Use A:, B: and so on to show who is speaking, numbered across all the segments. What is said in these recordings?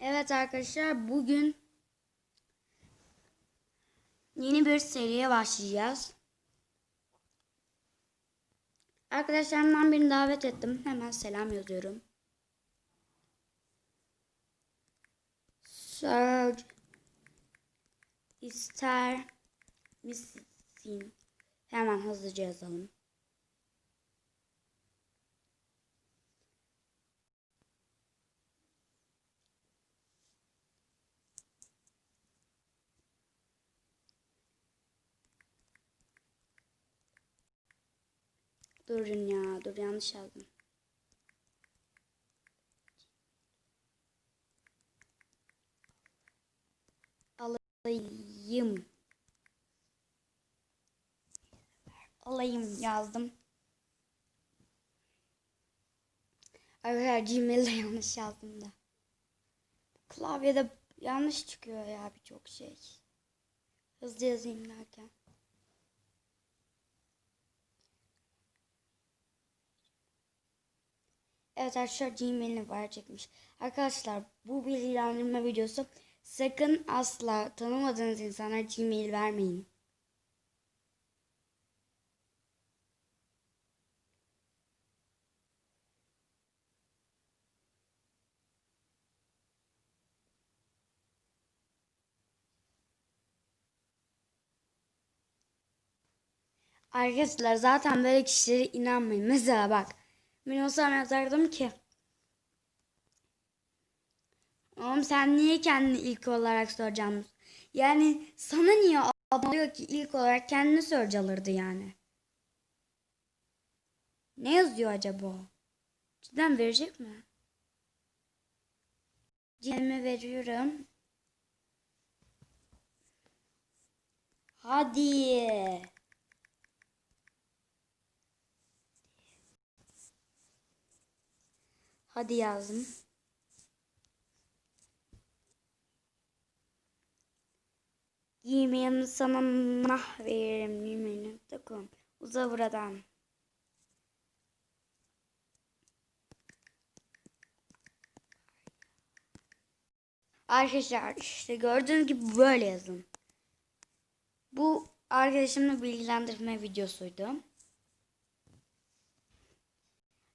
A: Evet arkadaşlar bugün yeni bir seriye başlayacağız. Arkadaşlarımdan birini davet ettim. Hemen selam yazıyorum. Sir ister misin? Hemen hızlıca yazalım. Durun ya, dur yanlış yazdım. Alayım. Alayım yazdım. Arkadaşlar Gmail'de yanlış yazdım da. Klavyede yanlış çıkıyor ya birçok şey. Hızlı yazayım derken. Evet arkadaşlar Gmail'ini verecekmiş. Arkadaşlar bu bilgilendirme videosu sakın asla tanımadığınız insana Gmail vermeyin. Arkadaşlar zaten böyle kişilere inanmayın. Mesela bak. Ben olsam yazardım ki. Oğlum sen niye kendini ilk olarak soracaksın? Yani sana niye alıyor ki ilk olarak kendini sorucu alırdı yani. Ne yazıyor acaba? Cidden verecek mi? Cime veriyorum. Hadi. Hadi yazdım. Yemeğimi sana nah veririm yemeğini.com Uza buradan. Arkadaşlar işte gördüğünüz gibi böyle yazın. Bu arkadaşımla bilgilendirme videosuydu.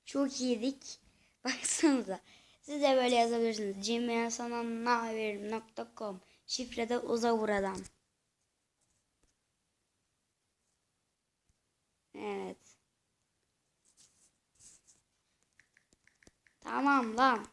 A: Çok iyiydik. Baksanıza. Siz de böyle yazabilirsiniz. gmailsanannahaverim.com Şifrede uza buradan. Evet. Tamam lan.